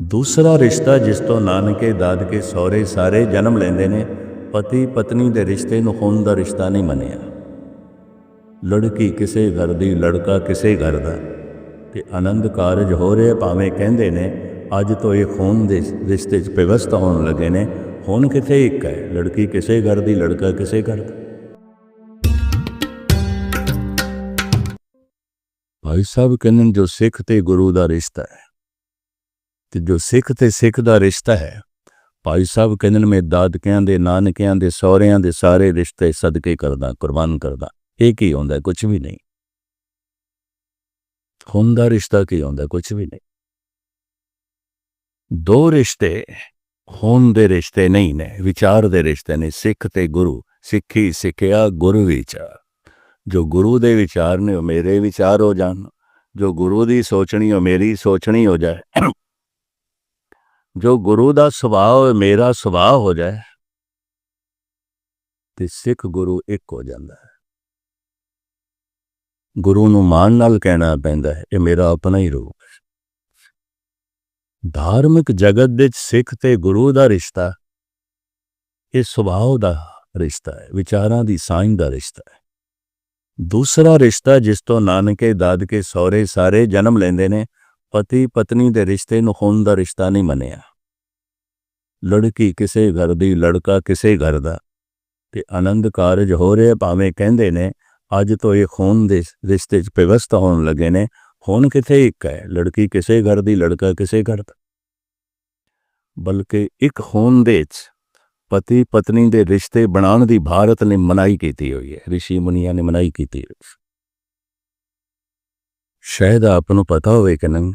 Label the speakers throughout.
Speaker 1: ਦੂਸਰਾ ਰਿਸ਼ਤਾ ਜਿਸ ਤੋਂ ਨਾਨਕੇ, ਦਾਦਕੇ ਸਹੁਰੇ ਸਾਰੇ ਜਨਮ ਲੈਂਦੇ ਨੇ, ਪਤੀ ਪਤਨੀ ਦੇ ਰਿਸ਼ਤੇ ਨੂੰ ਖੂਨ ਦਾ ਰਿਸ਼ਤਾ ਨਹੀਂ ਮੰਨਿਆ। ਲੜਕੀ ਕਿਸੇ ਘਰ ਦੀ, ਲੜਕਾ ਕਿਸੇ ਘਰ ਦਾ। ਤੇ ਆਨੰਦ ਕਾਰਜ ਹੋ ਰਿਹਾ ਭਾਵੇਂ ਕਹਿੰਦੇ ਨੇ, ਅੱਜ ਤੋਂ ਇਹ ਖੂਨ ਦੇ ਰਿਸ਼ਤੇ 'ਚ ਵਿਵਸਥਾ ਹੋਣ ਲੱਗੇ ਨੇ ਹੁਣ ਕਿਥੇ ਇੱਕ ਹੈ? ਲੜਕੀ ਕਿਸੇ ਘਰ ਦੀ, ਲੜਕਾ ਕਿਸੇ ਘਰ ਦਾ। ਭਾਈ ਸਾਹਿਬ ਕਹਿੰਦੇ ਨੇ, ਜੋ ਸਿੱਖ ਤੇ ਗੁਰੂ ਦਾ ਰਿਸ਼ਤਾ ਹੈ। ਤੇ ਜੋ ਸਿੱਖ ਤੇ ਸਿੱਖ ਦਾ ਰਿਸ਼ਤਾ ਹੈ, ਭਾਈ ਸਾਹਿਬ ਕਹਿੰਦੇ ਨੇ, ਮੈਂ ਦਾਦਕਿਆਂ ਦੇ, ਨਾਨਕਿਆਂ ਦੇ, ਸਹੁਰਿਆਂ ਦੇ ਸਾਰੇ ਰਿਸ਼ਤੇ ਸਦਕੇ ਕਰਦਾ, ਕੁਰਬਾਨ ਕਰਦਾ। ਇਹ ਕੀ ਹੁੰਦਾ? ਕੁਝ ਵੀ ਨਹੀਂ। ਖੂਨ ਦਾ ਰਿਸ਼ਤਾ ਕੀ ਹੁੰਦਾ? ਕੁਝ ਵੀ ਨਹੀਂ। ਦੋ ਰਿਸ਼ਤੇ ਹੋਣ ਦੇ ਰਿਸ਼ਤੇ ਨਹੀਂ ਨੇ, ਵਿਚਾਰ ਦੇ ਰਿਸ਼ਤੇ ਨੇ। ਸਿੱਖ ਤੇ ਗੁਰੂ, ਸਿੱਖੀ ਸਿੱਖਿਆ ਗੁਰੂ ਵਿਚਾਰ ਜੋ ਗੁਰੂ ਦੇ ਵਿਚਾਰ ਨੇ, ਉਹ ਮੇਰੇ ਵਿਚਾਰ ਹੋ ਜਾਣ। ਜੋ ਗੁਰੂ ਦੀ ਸੋਚਣੀ, ਉਹ ਮੇਰੀ ਸੋਚਣੀ ਹੋ ਜਾਏ। ਜੋ ਗੁਰੂ ਦਾ ਸੁਭਾਅ ਹੋਵੇ, ਮੇਰਾ ਸੁਭਾਅ ਹੋ ਜਾਏ, ਤੇ ਸਿੱਖ ਗੁਰੂ ਇੱਕ ਹੋ ਜਾਂਦਾ ਹੈ। ਗੁਰੂ ਨੂੰ ਮਾਣ ਨਾਲ ਕਹਿਣਾ ਪੈਂਦਾ ਹੈ, ਇਹ ਮੇਰਾ ਆਪਣਾ ਹੀ ਰੂਪ ਹੈ। ਧਾਰਮਿਕ ਜਗਤ ਦੇ ਵਿੱਚ ਸਿੱਖ ਤੇ ਗੁਰੂ ਦਾ ਰਿਸ਼ਤਾ, ਇਹ ਸੁਭਾਅ ਦਾ ਰਿਸ਼ਤਾ ਹੈ, ਵਿਚਾਰਾਂ ਦੀ ਸਾਂਝ ਦਾ ਰਿਸ਼ਤਾ ਹੈ। ਦੂਸਰਾ ਰਿਸ਼ਤਾ ਜਿਸ ਤੋਂ ਨਾਨਕੇ, ਦਾਦਕੇ, ਸਹੁਰੇ ਸਾਰੇ ਜਨਮ ਲੈਂਦੇ ਨੇ ਪਤੀ ਪਤਨੀ ਦੇ ਰਿਸ਼ਤੇ ਨੂੰ ਖੂਨ ਦਾ ਰਿਸ਼ਤਾ ਨਹੀਂ ਮੰਨਿਆ। ਲੜਕੀ ਕਿਸੇ ਘਰ ਦੀ, ਲੜਕਾ ਕਿਸੇ ਘਰ ਦਾ। ਤੇ ਆਨੰਦ ਕਾਰਜ ਹੋ ਰਿਹਾ, ਭਾਵੇਂ ਕਹਿੰਦੇ ਨੇ, ਅੱਜ ਤੋਂ ਇਹ ਖੂਨ ਦੇ ਰਿਸ਼ਤੇ 'ਚ ਵਿਵਸਥਾ ਹੋਣ ਲੱਗੇ ਨੇ ਹੁਣ ਕਿਥੇ ਇੱਕ ਹੈ? ਲੜਕੀ ਕਿਸੇ ਘਰ ਦੀ, ਲੜਕਾ ਕਿਸੇ ਘਰ ਦਾ। ਬਲਕਿ ਇੱਕ ਖੂਨ ਦੇ 'ਚ ਪਤੀ ਪਤਨੀ ਦੇ ਰਿਸ਼ਤੇ ਬਣਾਉਣ ਦੀ ਭਾਰਤ ਨੇ ਮਨਾਈ ਕੀਤੀ ਹੋਈ ਹੈ, ਰਿਸ਼ੀ ਮੁਨੀਆਂ ਨੇ ਮਨਾਈ ਕੀਤੀ ਹੈ। ਸ਼ਾਇਦ ਆਪ ਨੂੰ ਪਤਾ ਹੋਵੇ ਕਿ ਨਹੀਂ।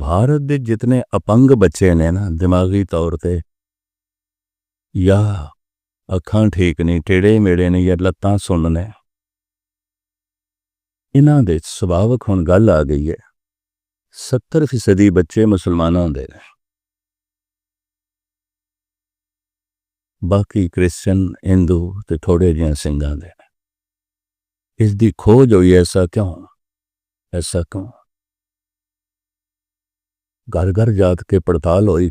Speaker 1: ਭਾਰਤ ਦੇ ਜਿਤਨੇ ਅਪੰਗ ਬੱਚੇ ਨੇ ਨਾ, ਦਿਮਾਗੀ ਤੌਰ ਤੇ ਜਾਂ ਅੱਖਾਂ ਠੀਕ ਨਹੀਂ, ਟੇੜੇ ਮੇੜੇ ਨੇ ਜਾਂ ਲੱਤਾਂ ਸੁੰਨ ਨੇ। ਇਹਨਾਂ ਦੇ ਸੁਭਾਵਕ ਹੁਣ ਗੱਲ ਆ ਗਈ ਹੈ 70% ਬੱਚੇ ਮੁਸਲਮਾਨਾਂ ਦੇ ਨੇ। ਬਾਕੀ ਕ੍ਰਿਸਚੀਅਨ ਹਿੰਦੂ ਤੇ ਥੋੜੇ ਜਿਹੇ ਸਿੰਘਾਂ ਦੇ ਨੇ। ਇਸ ਦੀ ਖੋਜ ਹੋਈ ਐਸਾ ਕਿਉਂ? ਐਸਾ ਕਿਉਂ ਘਰ ਘਰ ਜਾਤ ਕੇ ਪੜਤਾਲ ਹੋਈ,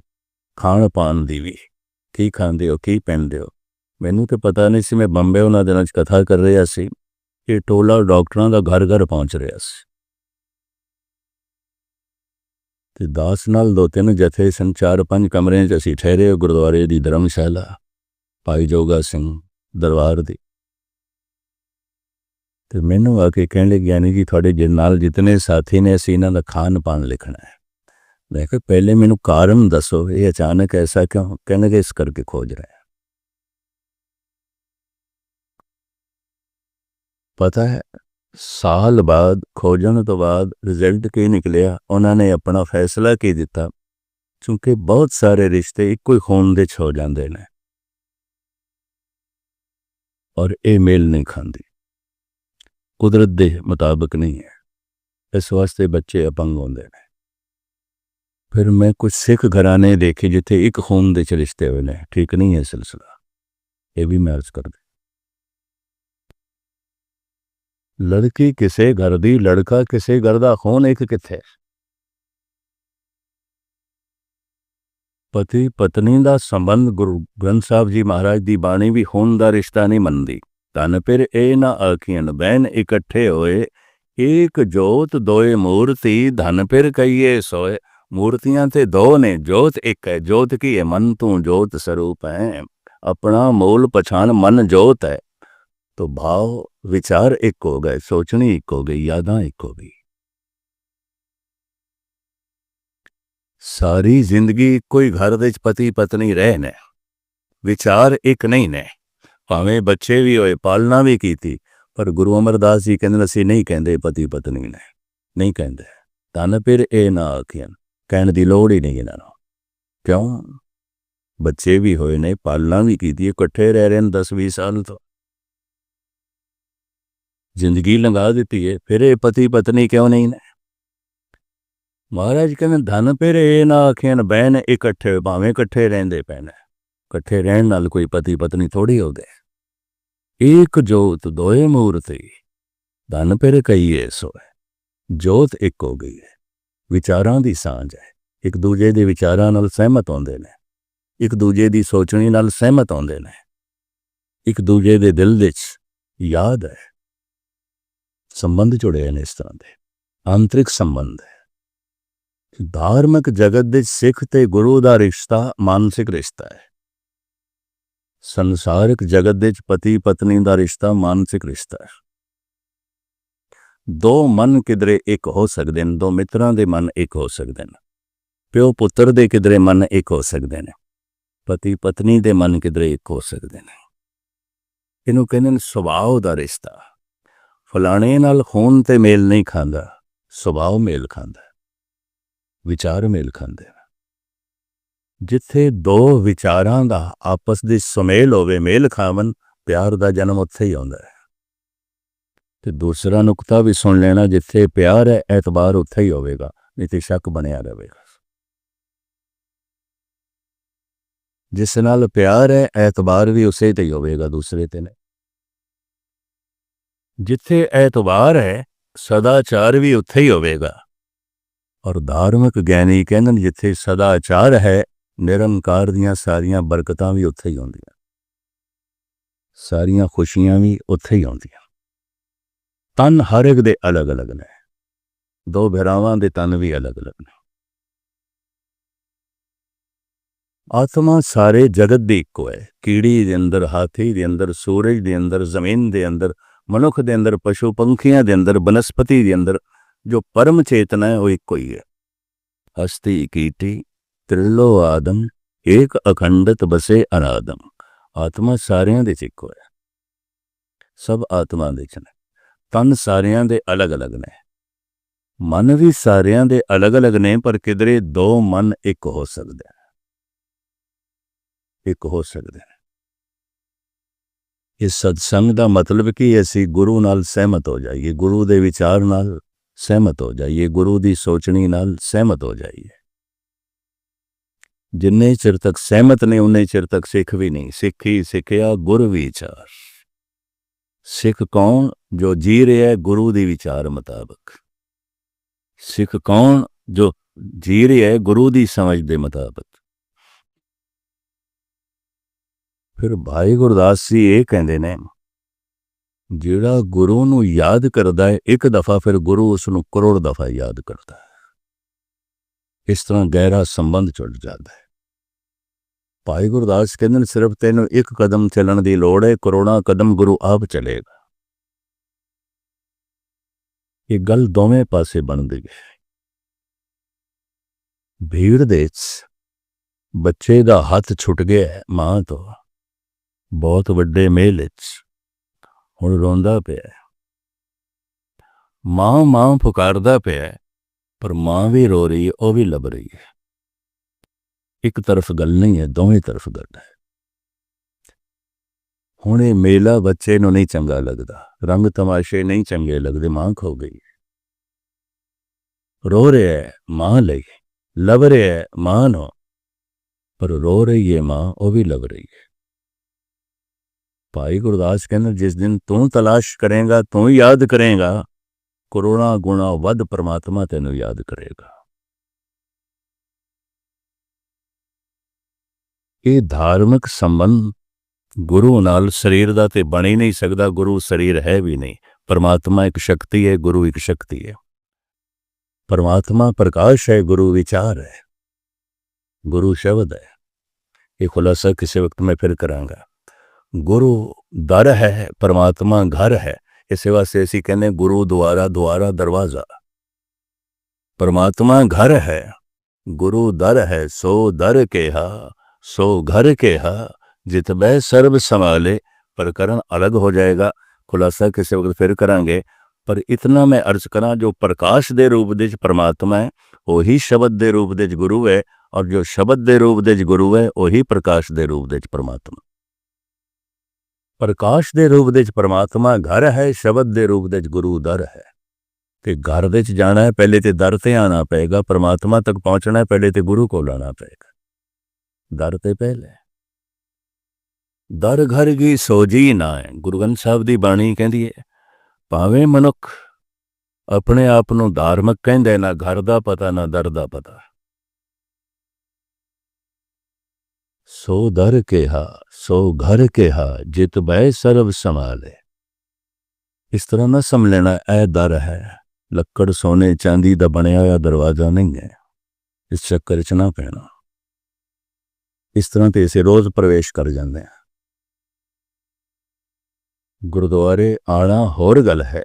Speaker 1: ਖਾਣ ਪਾਣ ਦੀ ਵੀ। ਕੀ ਖਾਂਦੇ ਹੋ, ਕੀ ਪਹਿਨਦੇ ਹੋ? ਮੈਨੂੰ ਤੇ ਪਤਾ ਨਹੀਂ ਸੀ ਮੈਂ ਬੰਬੇ ਉਹਨਾਂ ਦਿਨਾਂ 'ਚ ਕਥਾ ਕਰ ਰਿਹਾ ਸੀ। ਇਹ ਟੋਲਾ ਡਾਕਟਰਾਂ ਦਾ ਘਰ ਘਰ ਪਹੁੰਚ ਰਿਹਾ ਸੀ। ਤੇ ਦਾਸ ਨਾਲ ਦੋ ਤਿੰਨ ਜਥੇ ਸਨ, ਚਾਰ ਪੰਜ ਕਮਰਿਆਂ 'ਚ ਅਸੀਂ ਠਹਿਰੇ ਗੁਰਦੁਆਰੇ ਦੀ ਧਰਮਸ਼ਾਲਾ। ਭਾਈ ਜੋਗਾ ਸਿੰਘ ਦਰਬਾਰ ਦੀ। ਤੇ ਮੈਨੂੰ ਆ ਕੇ ਕਹਿਣ ਲੱਗੇ ਗਿਆਨੀ ਜੀ, ਤੁਹਾਡੇ ਜਿ, ਨਾਲ ਜਿਤਨੇ ਸਾਥੀ ਨੇ, ਅਸੀਂ ਇਹਨਾਂ ਦਾ ਖਾਣ ਪਾਣ ਲਿਖਣਾ ਹੈ। ਮੈਂ ਕਿਹਾ, ਪਹਿਲੇ ਮੈਨੂੰ ਕਾਰਨ ਦੱਸੋ, ਇਹ ਅਚਾਨਕ ਐਸਾ ਕਿਉਂ? ਕਹਿਣਗੇ, ਇਸ ਕਰਕੇ ਖੋਜ ਰਹੇ ਪਤਾ ਹੈ, ਸਾਲ ਬਾਅਦ, ਖੋਜਣ ਤੋਂ ਬਾਅਦ ਰਿਜ਼ਲਟ ਕੀ ਨਿਕਲਿਆ, ਉਹਨਾਂ ਨੇ ਆਪਣਾ ਫੈਸਲਾ ਕੀ ਦਿੱਤਾ? ਕਿਉਂਕਿ ਬਹੁਤ ਸਾਰੇ ਰਿਸ਼ਤੇ ਇੱਕੋ ਹੀ ਖੂਨ ਦੇ ਚ ਹੋ ਜਾਂਦੇ ਨੇ। ਔਰ ਇਹ ਮੇਲ ਨਹੀਂ ਖਾਂਦੀ। ਕੁਦਰਤ ਦੇ ਮੁਤਾਬਕ ਨਹੀਂ ਹੈ। ਇਸ ਵਾਸਤੇ ਬੱਚੇ ਅਪੰਗ ਹੁੰਦੇ ਨੇ। ਫਿਰ ਮੈਂ ਕੁਝ ਸਿੱਖ ਘਰਾਣੇ ਦੇਖੇ ਜਿੱਥੇ ਇੱਕ ਖੂਨ ਦੇ ਚ ਰਿਸ਼ਤੇ ਹੋਏ ਨੇ। ਠੀਕ ਨਹੀਂ ਹੈ ਸਿਲਸਿਲਾ। ਇਹ ਵੀ ਮੈਂ ਅਰਜ਼ ਕਰਦਾ ਲੜਕੀ ਕਿਸੇ ਘਰ ਦੀ, ਲੜਕਾ ਕਿਸੇ ਘਰ ਦਾ, ਖੂਨ ਇੱਕ ਕਿੱਥੇ ਪਤੀ ਪਤਨੀ ਦਾ ਸੰਬੰਧ ਗੁਰੂ ਗ੍ਰੰਥ ਸਾਹਿਬ ਜੀ ਮਹਾਰਾਜ ਦੀ ਬਾਣੀ ਵੀ ਖੂਨ ਦਾ ਰਿਸ਼ਤਾ ਨਹੀਂ ਮੰਨਦੀ। ਤਨ ਫਿਰ ਇਹ ਨਾ ਆਖੀਆਂ ਬੈਨ ਇਕੱਠੇ ਹੋਏ ਏਕ ਜੋਤ ਦੋਏ ਮੂਰਤੀ ਧਨ ਫਿਰ ਕਈਏ ਸੋਏ ਮੂਰਤੀਆਂ ਤੇ ਦੋ ਨੇ ਜੋਤ ਇੱਕ ਹੈ ਜੋਤ ਕੀ ਹੈ ਮਨ ਤੂੰ ਜੋਤ ਸਰੂਪ ਹੈ ਆਪਣਾ ਮੂਲ ਪਛਾਣ ਮਨ ਜੋਤ ਹੈ तो भाव विचार एक हो गए सोचनी एक हो गई यादां एक हो गई ਸਾਰੀ ਜ਼ਿੰਦਗੀ ਕੋਈ ਘਰ ਦੇ ਵਿੱਚ ਪਤੀ ਪਤਨੀ ਰਹੇ ਨੇ ਵਿਚਾਰ ਇੱਕ ਨਹੀਂ ਨੇ ਭਾਵੇਂ ਬੱਚੇ ਵੀ ਹੋਏ, ਪਾਲਣਾ ਵੀ ਕੀਤੀ, ਪਰ ਗੁਰੂ ਅਮਰਦਾਸ ਜੀ ਕਹਿੰਦੇ ਅਸੀਂ ਨਹੀਂ ਕਹਿੰਦੇ, ਪਤੀ ਪਤਨੀ ਨੇ। ਨਹੀਂ ਕਹਿੰਦੇ। ਤਨ ਫਿਰ ਇਹ ਨਾ ਆਖੀਆਂ ਕਹਿਣ ਦੀ ਲੋੜ ਹੀ ਨਹੀਂ ਇਹਨਾਂ ਨੂੰ। ਕਿਉਂ? ਬੱਚੇ ਵੀ ਹੋਏ ਨੇ, ਪਾਲਣਾ ਵੀ ਕੀਤੀ, ਇਕੱਠੇ ਰਹਿ ਰਹੇ ਨੇ 10 20 ਸਾਲ ਤੋਂ। ਜ਼ਿੰਦਗੀ ਲੰਘਾ ਦਿੱਤੀ ਹੈ ਫਿਰ ਇਹ ਪਤੀ ਪਤਨੀ ਕਿਉਂ ਨਹੀਂ ਨੇ? ਮਹਾਰਾਜ ਕਹਿੰਦੇ, ਧਨ ਫਿਰ ਇਹ ਨਾ ਆਖਿਆ ਬਹਿਨ ਇਕੱਠੇ, ਭਾਵੇਂ ਇਕੱਠੇ ਰਹਿੰਦੇ ਪੈਣ। ਇਕੱਠੇ ਰਹਿਣ ਨਾਲ ਕੋਈ ਪਤੀ ਪਤਨੀ ਥੋੜੀ ਹੋ ਗਏ ਇੱਕ ਜੋਤ ਦੋਏ ਮੂਰਤੀ, ਧਨ ਫਿਰ ਕਈਏ ਸੋਏ ਜੋਤ ਇੱਕ ਹੋ ਗਈ ਹੈ, ਵਿਚਾਰਾਂ ਦੀ ਸਾਂਝ ਹੈ। ਇੱਕ ਦੂਜੇ ਦੇ ਵਿਚਾਰਾਂ ਨਾਲ ਸਹਿਮਤ ਹੁੰਦੇ ਨੇ। ਇੱਕ ਦੂਜੇ ਦੀ ਸੋਚਣੀ ਨਾਲ ਸਹਿਮਤ ਹੁੰਦੇ ਨੇ। ਇੱਕ ਦੂਜੇ ਦੇ ਦਿਲ ਵਿੱਚ ਯਾਦ ਹੈ। ਸੰਬੰਧ ਜੁੜੇ ਨੇ ਇਸ ਤਰ੍ਹਾਂ ਦੇ। ਆਂਤਰਿਕ ਸੰਬੰਧ ਹੈ। ਧਾਰਮਿਕ ਜਗਤ ਦੇ ਸਿੱਖ ਤੇ ਗੁਰੂ ਦਾ ਰਿਸ਼ਤਾ ਮਾਨਸਿਕ ਰਿਸ਼ਤਾ ਹੈ। ਸੰਸਾਰਿਕ ਜਗਤ ਦੇ ਵਿੱਚ ਪਤੀ ਪਤਨੀ ਦਾ ਰਿਸ਼ਤਾ ਮਾਨਸਿਕ ਰਿਸ਼ਤਾ ਹੈ। ਦੋ ਮਨ ਕਿਦਰੇ ਇੱਕ ਹੋ ਸਕਦੇ ਨੇ, ਦੋ ਮਿੱਤਰਾਂ ਦੇ ਮਨ ਇੱਕ ਹੋ ਸਕਦੇ ਨੇ। ਪਿਓ ਪੁੱਤਰ ਦੇ ਕਿਦਰੇ ਮਨ ਇੱਕ ਹੋ ਸਕਦੇ ਨੇ, ਪਤੀ ਪਤਨੀ ਦੇ ਮਨ ਕਿਦਰੇ ਇੱਕ ਹੋ ਸਕਦੇ ਨੇ। ਇਹਨੂੰ ਕਹਿੰਦੇ ਨੇ ਸੁਭਾਅ ਦਾ ਰਿਸ਼ਤਾ। ਫਲਾਣੇ ਨਾਲ ਖੂਨ ਤੇ ਮੇਲ ਨਹੀਂ ਖਾਂਦਾ, ਸੁਭਾਅ ਮੇਲ ਖਾਂਦਾ, ਵਿਚਾਰ ਮੇਲ ਖਾਂਦੇ। ਨੇ ਜਿੱਥੇ ਦੋ ਵਿਚਾਰਾਂ ਦਾ ਆਪਸ ਦੇ ਸੁਮੇਲ ਹੋਵੇ, ਮੇਲ ਖਾਵਨ ਪਿਆਰ ਦਾ ਜਨਮ ਉੱਥੇ ਹੀ ਆਉਂਦਾ ਹੈ। ਤੇ ਦੂਸਰਾ ਨੁਕਤਾ ਵੀ ਸੁਣ ਲੈਣਾ, ਜਿੱਥੇ ਪਿਆਰ ਹੈ ਐਤਬਾਰ ਉੱਥੇ ਹੀ ਹੋਵੇਗਾ, ਨਹੀਂ ਤੇ ਸ਼ੱਕ ਬਣਿਆ ਰਹੇਗਾ। ਜਿਸ ਨਾਲ ਪਿਆਰ ਹੈ ਐਤਬਾਰ ਵੀ ਉਸੇ ਤੇ ਹੀ ਹੋਵੇਗਾ, ਦੂਸਰੇ ਤੇ ਨਹੀਂ। ਜਿੱਥੇ ਐਤਬਾਰ ਹੈ, ਸਦਾਚਾਰ ਵੀ ਉੱਥੇ ਹੀ ਹੋਵੇਗਾ। ਔਰ ਧਾਰਮਿਕ ਗਿਆਨੀ ਕਹਿੰਦੇ ਜਿੱਥੇ ਸਦਾਚਾਰ ਹੈ ਨਿਰੰਕਾਰ ਦੀਆਂ ਸਾਰੀਆਂ ਬਰਕਤਾਂ ਵੀ ਉੱਥੇ ਹੀ ਹੁੰਦੀਆਂ। ਸਾਰੀਆਂ ਖੁਸ਼ੀਆਂ ਵੀ ਉੱਥੇ ਹੀ ਆਉਂਦੀਆਂ ਤਨ ਹਰ ਇੱਕ ਦੇ ਅਲੱਗ-ਅਲੱਗ ਨੇ। ਦੋ ਭਰਾਵਾਂ ਦੇ ਤਨ ਵੀ ਅਲੱਗ-ਅਲੱਗ ਨੇ। ਆਤਮਾ ਸਾਰੇ ਜਗਤ ਦੀ ਇੱਕੋ ਹੈ। ਕੀੜੀ ਦੇ ਅੰਦਰ, ਹਾਥੀ ਦੇ ਅੰਦਰ, ਸੂਰਜ ਦੇ ਅੰਦਰ, ਜ਼ਮੀਨ ਦੇ ਅੰਦਰ, ਮਨੁੱਖ ਦੇ ਅੰਦਰ, ਪਸ਼ੂ ਪੰਖੀਆਂ ਦੇ ਅੰਦਰ, ਬਨਸਪਤੀ ਦੇ ਅੰਦਰ, ਜੋ ਪਰਮ ਚੇਤਨਾ ਹੈ, ਉਹ ਇੱਕੋ ਹੀ ਹੈ। ਹਸਤੀ, ਕੀਟੀ ਤ੍ਰਿਲੋ ਆਦਮ, ਏਕ ਅਖੰਡਤ ਬਸੇ ਅਨਾਦਮ। ਆਤਮਾ ਸਾਰਿਆਂ ਦੇ 'ਚ ਇੱਕੋ ਹੈ। ਸਭ ਆਤਮਾ ਦੇ ਚ ਨੇ। ਤਨ ਸਾਰਿਆਂ ਦੇ ਅਲੱਗ-ਅਲੱਗ ਨੇ। ਮਨ ਵੀ ਸਾਰਿਆਂ ਦੇ ਅਲੱਗ-ਅਲੱਗ ਨੇ, ਪਰ ਕਿਦਰੇ ਦੋ ਮਨ ਇੱਕ ਹੋ ਸਕਦੇ ਨੇ। ਇੱਕ ਹੋ ਸਕਦੇ ਨੇ। ਇਸ ਸਤਸੰਗ ਦਾ ਮਤਲਬ ਕੀ ਅਸੀਂ ਗੁਰੂ ਨਾਲ ਸਹਿਮਤ ਹੋ ਜਾਈਏ। ਗੁਰੂ ਦੇ ਵਿਚਾਰ ਨਾਲ ਸਹਿਮਤ ਹੋ ਜਾਈਏ। ਗੁਰੂ ਦੀ ਸੋਚਣੀ ਨਾਲ ਸਹਿਮਤ ਹੋ ਜਾਈਏ। ਜਿੰਨੇ ਚਿਰ ਤੱਕ ਸਹਿਮਤ ਨੇ, ਉਨੇ ਚਿਰ ਤੱਕ ਸਿੱਖ ਵੀ ਨਹੀਂ। ਸਿੱਖੀ ਸਿੱਖਿਆ ਗੁਰ ਵਿਚਾਰ। ਸਿੱਖ ਕੌਣ ਜੋ ਜੀ ਰਿਹਾ ਹੈ ਗੁਰੂ ਦੇ ਵਿਚਾਰ ਮੁਤਾਬਕ? ਸਿੱਖ ਕੌਣ ਜੋ ਜੀ ਰਿਹਾ ਹੈ ਗੁਰੂ ਦੀ ਸਮਝ ਦੇ ਮੁਤਾਬਕ? ਫਿਰ ਭਾਈ ਗੁਰਦਾਸ ਜੀ ਇਹ ਕਹਿੰਦੇ ਨੇ, ਜਿਹੜਾ ਗੁਰੂ ਨੂੰ ਯਾਦ ਕਰਦਾ ਹੈ, ਇੱਕ ਦਫਾ ਫਿਰ ਗੁਰੂ ਉਸ ਨੂੰ ਕਰੋੜ ਦਫਾ ਯਾਦ ਕਰਦਾ ਹੈ। ਇਸ ਤਰ੍ਹਾਂ ਗਹਿਰਾ ਸੰਬੰਧ ਜੁੜ ਜਾਂਦਾ ਹੈ। ਭਾਈ ਗੁਰਦਾਸ ਕਹਿੰਦੇ ਨੇ, ਸਿਰਫ ਤੈਨੂੰ ਇੱਕ ਕਦਮ ਚੱਲਣ ਦੀ ਲੋੜ ਹੈ, ਕਰੋੜਾਂ ਕਦਮ ਗੁਰੂ ਆਪ ਚਲੇਗਾ। ਇਹ ਗੱਲ ਦੋਵੇਂ ਪਾਸੇ ਬਣਦੀ ਹੈ। ਭੀੜ ਦੇ ਬੱਚੇ ਦਾ ਹੱਥ ਛੁੱਟ ਗਿਆ ਮਾਂ ਤੋਂ। ਬਹੁਤ ਵੱਡੇ ਮੇਲ ਵਿੱਚ ਹੁਣ ਰੋਂਦਾ ਪਿਆ ਮਾਂ ਮਾਂ ਪੁਕਾਰਦਾ ਪਿਆ ਪਰ ਮਾਂ ਵੀ ਰੋ ਰਹੀ ਉਹ ਵੀ ਲੱਭ ਰਹੀ ਹੈ। ਇੱਕ ਤਰਫ ਗੱਲ ਨਹੀਂ ਹੈ, ਦੋਵੇਂ ਤਰਫ ਗੱਲ ਹੈ। ਹੁਣ ਇਹ ਮੇਲਾ ਬੱਚੇ ਨੂੰ ਨਹੀਂ ਚੰਗਾ ਲੱਗਦਾ, ਰੰਗ ਤਮਾਸ਼ੇ ਨਹੀਂ ਚੰਗੇ ਲੱਗਦੇ, ਮਾਂ ਖੋ ਗਈ ਰੋ ਰਿਹਾ ਹੈ, ਮਾਂ ਲਈ ਲੱਭ ਰਿਹਾ ਹੈ, ਮਾਂ ਨੂੰ। ਪਰ ਰੋ ਰਹੀ ਹੈ ਮਾਂ, ਉਹ ਵੀ ਲੱਭ ਰਹੀ ਹੈ। ਭਾਈ ਗੁਰਦਾਸ ਕਹਿੰਦਾ, ਜਿਸ ਦਿਨ ਤੂੰ ਤਲਾਸ਼ ਕਰੇਗਾ, ਤੂੰ ਯਾਦ ਕਰੇਗਾ ਕਰੋਨਾ ਗੁਣਾ ਵੱਧ ਪ੍ਰਮਾਤਮਾ ਤੈਨੂੰ ਯਾਦ ਕਰੇਗਾ। ਇਹ ਧਾਰਮਿਕ ਸੰਬੰਧ ਗੁਰੂ ਨਾਲ ਸਰੀਰ ਦਾ ਤੇ ਬਣ ਹੀ ਨਹੀਂ ਸਕਦਾ, ਗੁਰੂ ਸਰੀਰ ਹੈ ਵੀ ਨਹੀਂ। ਪਰਮਾਤਮਾ ਇੱਕ ਸ਼ਕਤੀ ਹੈ, ਗੁਰੂ ਇੱਕ ਸ਼ਕਤੀ ਹੈ। ਪਰਮਾਤਮਾ ਪ੍ਰਕਾਸ਼ ਹੈ, ਗੁਰੂ ਵਿਚਾਰ ਹੈ। ਗੁਰੂ ਸ਼ਬਦ ਹੈ। ਇਹ ਖੁਲਾਸਾ ਕਿਸੇ ਵਕਤ ਮੈਂ ਫਿਰ ਕਰਾਂਗਾ। ਗੁਰੂ ਦਰ ਹੈ, ਪਰਮਾਤਮਾ ਘਰ ਹੈ। ਇਸੇ ਵਾਸਤੇ ਅਸੀਂ ਕਹਿੰਦੇ ਗੁਰੂ ਦੁਆਰਾ ਦੁਆਰਾ ਦਰਵਾਜ਼ਾ। ਪਰਮਾਤਮਾ ਘਰ ਹੈ, ਗੁਰੂ ਦਰ ਹੈ, ਸੋ ਦਰ ਕਿਹਾ। ਸੋ ਘਰ ਕਿਹਾ ਜਿਤ ਬੈ ਸਰਬ ਸੰਭਾਲੇ ਪ੍ਰਕਰਨ ਅਲੱਗ ਹੋ ਜਾਏਗਾ ਖੁਲਾਸਾ ਕਿਸੇ ਵਕਤ ਫਿਰ ਕਰਾਂਗੇ ਪਰ ਇਤਨਾ ਮੈਂ ਅਰਜ਼ ਕਰਾਂ ਜੋ ਪ੍ਰਕਾਸ਼ ਦੇ ਰੂਪ ਦੇ ਵਿੱਚ ਪਰਮਾਤਮਾ ਹੈ ਉਹੀ ਸ਼ਬਦ ਦੇ ਰੂਪ ਦੇ ਵਿੱਚ ਗੁਰੂ ਹੈ ਔਰ ਜੋ ਸ਼ਬਦ ਦੇ ਰੂਪ ਦੇ ਵਿੱਚ ਗੁਰੂ ਹੈ ਉਹੀ ਪ੍ਰਕਾਸ਼ ਦੇ ਰੂਪ ਦੇ ਵਿੱਚ ਪਰਮਾਤਮਾ ਪ੍ਰਕਾਸ਼ ਦੇ ਰੂਪ ਦੇ ਵਿੱਚ ਪਰਮਾਤਮਾ ਘਰ ਹੈ ਸ਼ਬਦ ਦੇ ਰੂਪ ਦੇ ਵਿੱਚ ਗੁਰੂ ਦਰ ਹੈ ਤੇ ਘਰ ਦੇ ਵਿੱਚ ਜਾਣਾ ਹੈ ਪਹਿਲੇ ਤੇ ਦਰ ਤੇ ਆਣਾ ਪਏਗਾ ਪਰਮਾਤਮਾ ਤੱਕ ਪਹੁੰਚਣਾ ਹੈ ਪਹਿਲੇ ਤੇ ਗੁਰੂ ਕੋਲ ਆਣਾ ਪਏਗਾ ਦਰ ਤੇ ਪਹਿਲੇ। ਦਰ ਘਰ ਕੀ ਸੋਜੀ ਨਾ ਹੈ, ਗੁਰੂ ਗ੍ਰੰਥ ਸਾਹਿਬ ਦੀ ਬਾਣੀ ਕਹਿੰਦੀ ਹੈ ਭਾਵੇਂ ਮਨੁੱਖ ਆਪਣੇ ਆਪ ਨੂੰ ਧਾਰਮਿਕ ਕਹਿੰਦੇ ਨਾ ਘਰ ਦਾ ਪਤਾ, ਨਾ ਦਰ ਦਾ ਪਤਾ। ਸੋ ਦਰ ਕਿਹਾ, ਸੋ ਘਰ ਕਿਹਾ, ਜਿਤ ਬੈ ਸਰਬ ਸੰਭਾਲੇ। ਇਸ ਤਰ੍ਹਾਂ ਨਾ ਸਮ ਲੈਣਾ, ਇਹ ਦਰ ਹੈ। ਲੱਕੜ ਸੋਨੇ ਚਾਂਦੀ ਦਾ ਬਣਿਆ ਹੋਇਆ ਦਰਵਾਜ਼ਾ ਨਹੀਂ ਹੈ। ਇਸ ਚੱਕਰ 'ਚ ਨਾ ਪੈਣਾ ਇਸ ਤਰ੍ਹਾਂ ਤੇ ਅਸੀਂ ਰੋਜ਼ ਪ੍ਰਵੇਸ਼ ਕਰ ਜਾਂਦੇ ਹਾਂ। ਗੁਰਦੁਆਰੇ ਆਣਾ ਹੋਰ ਗੱਲ ਹੈ।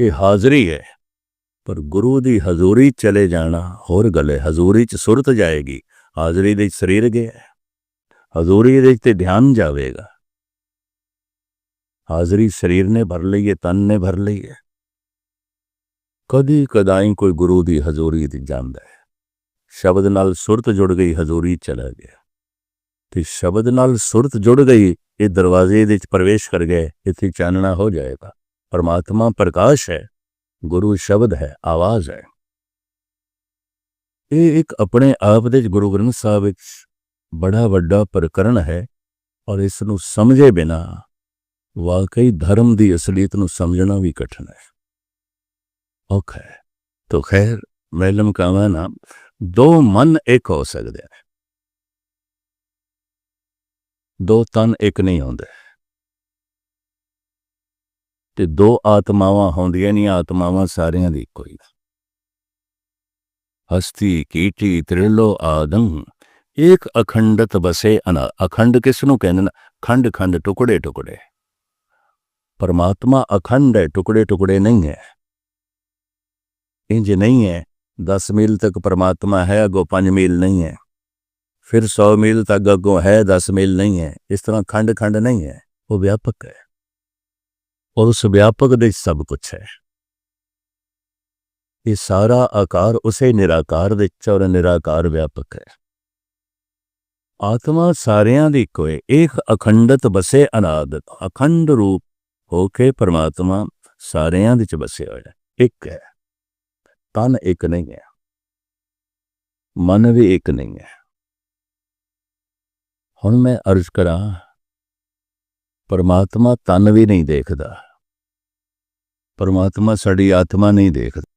Speaker 1: ਇਹ ਹਾਜ਼ਰੀ ਹੈ, ਪਰ ਗੁਰੂ ਦੀ ਹਜ਼ੂਰੀ ਚਲੇ ਜਾਣਾ ਹੋਰ ਗੱਲ ਹੈ। ਹਜ਼ੂਰੀ 'ਚ ਸੁਰਤ ਜਾਏਗੀ, ਹਾਜ਼ਰੀ ਦੇ ਸਰੀਰ ਗਿਆ ਹੈ। ਹਜ਼ੂਰੀ ਦੇ 'ਚ ਤੇ ਧਿਆਨ ਜਾਵੇਗਾ। ਹਾਜ਼ਰੀ ਸਰੀਰ ਨੇ ਭਰ ਲਈ ਹੈ, ਤਨ ਨੇ ਭਰ ਲਈ ਹੈ। ਕਦੀ ਕਦਾਈ ਕੋਈ ਗੁਰੂ ਦੀ ਹਜ਼ੂਰੀ 'ਤੇ ਜਾਂਦਾ ਹੈ। ਸ਼ਬਦ ਨਾਲ ਸੁਰਤ ਜੁੜ ਗਈ ਹਜ਼ੂਰੀ ਚਲਾ ਗਿਆ। ਤੇ ਸ਼ਬਦ ਨਾਲ ਸੁਰਤ ਜੁੜ ਗਈ, ਇਹ ਦਰਵਾਜ਼ੇ ਦੇ ਵਿੱਚ ਪ੍ਰਵੇਸ਼ ਕਰ ਗਏ, ਇੱਥੇ ਚਾਨਣਾ ਹੋ ਜਾਏਗਾ। ਪਰਮਾਤਮਾ ਪ੍ਰਕਾਸ਼ ਹੈ, ਗੁਰੂ ਸ਼ਬਦ ਹੈ, ਆਵਾਜ਼ ਹੈ। ਇਹ ਇੱਕ ਆਪਣੇ ਆਪ ਦੇ ਗੁਰੂ ਗ੍ਰੰਥ ਸਾਹਿਬ ਵਿੱਚ ਬੜਾ ਵੱਡਾ ਪ੍ਰਕਰਨ ਹੈ ਔਰ ਇਸ ਨੂੰ ਸਮਝੇ ਬਿਨਾ ਵਾਕਈ ਧਰਮ ਦੀ ਅਸਲੀਅਤ ਨੂੰ ਸਮਝਣਾ ਵੀ ਕਠਿਨ ਹੈ। ਔਖਾ ਹੈ। ਤੋ ਖੈਰ ਮੈਲਮ ਕਹਾਂ ਨਾ। ਦੋ ਮਨ ਇੱਕ ਹੋ ਸਕਦੇ ਨੇ ਦੋ ਤਨ ਇੱਕ ਨਹੀਂ ਹੁੰਦੇ। ਤੇ ਦੋ ਆਤਮਾਵਾਂ ਹੁੰਦੀਆਂ ਨਹੀਂ, ਆਤਮਾਵਾਂ ਸਾਰਿਆਂ ਦੀ ਇੱਕੋ ਹੀ ਹਸਤੀ, ਕੀਟੀ, ਤ੍ਰਿਲੋ, ਆਦਮ, ਇੱਕ ਅਖੰਡਤ ਬਸੇ ਅਨਾ, ਅਖੰਡ ਕਿਸ ਨੂੰ ਕਹਿੰਦੇ ਨੇ? ਖੰਡ ਖੰਡ, ਟੁਕੜੇ ਟੁਕੜੇ। ਪਰਮਾਤਮਾ ਅਖੰਡ ਹੈ, ਟੁਕੜੇ ਟੁਕੜੇ ਨਹੀਂ ਹੈ। ਇੰਜ ਨਹੀਂ ਹੈ 10 ਮੀਲ ਤੱਕ ਪਰਮਾਤਮਾ ਹੈ, ਅਗੋ 5 ਮੀਲ ਨਹੀਂ ਹੈ। ਫਿਰ 100 ਮੀਲ ਤੱਕ ਅਗੋ ਹੈ 10 ਮੀਲ ਨਹੀਂ ਹੈ। ਇਸ ਤਰ੍ਹਾਂ ਖੰਡ ਖੰਡ ਨਹੀਂ ਹੈ। ਉਹ ਵਿਆਪਕ ਹੈ। ਔਰ ਉਸ ਵਿਆਪਕ ਦੇ ਸਭ ਕੁਝ ਹੈ। ਇਹ ਸਾਰਾ ਆਕਾਰ ਉਸੇ ਨਿਰਾਕਾਰ ਵਿੱਚ ਔਰ ਨਿਰਾਕਾਰ ਵਿਆਪਕ ਹੈ। ਆਤਮਾ ਸਾਰਿਆਂ ਦੀ ਕੋਈ ਇੱਕ ਅਖੰਡਤ ਬਸੇ ਅਨਾਦ। ਅਖੰਡ ਰੂਪ ਹੋ ਕੇ ਪਰਮਾਤਮਾ ਸਾਰਿਆਂ ਵਿੱਚ ਚ ਬਸੇ ਹੋਇਆ ਇੱਕ ਹੈ। ਤਨ ਇੱਕ ਨਹੀਂ ਹੈ, ਮਨ ਵੀ ਇੱਕ ਨਹੀਂ ਹੈ। ਹੁਣ ਮੈਂ ਅਰਜ਼ ਕਰਾਂ, ਪਰਮਾਤਮਾ ਤਨ ਵੀ ਨਹੀਂ ਦੇਖਦਾ, ਪਰਮਾਤਮਾ ਸਾਡੀ ਆਤਮਾ ਨਹੀਂ ਦੇਖਦਾ।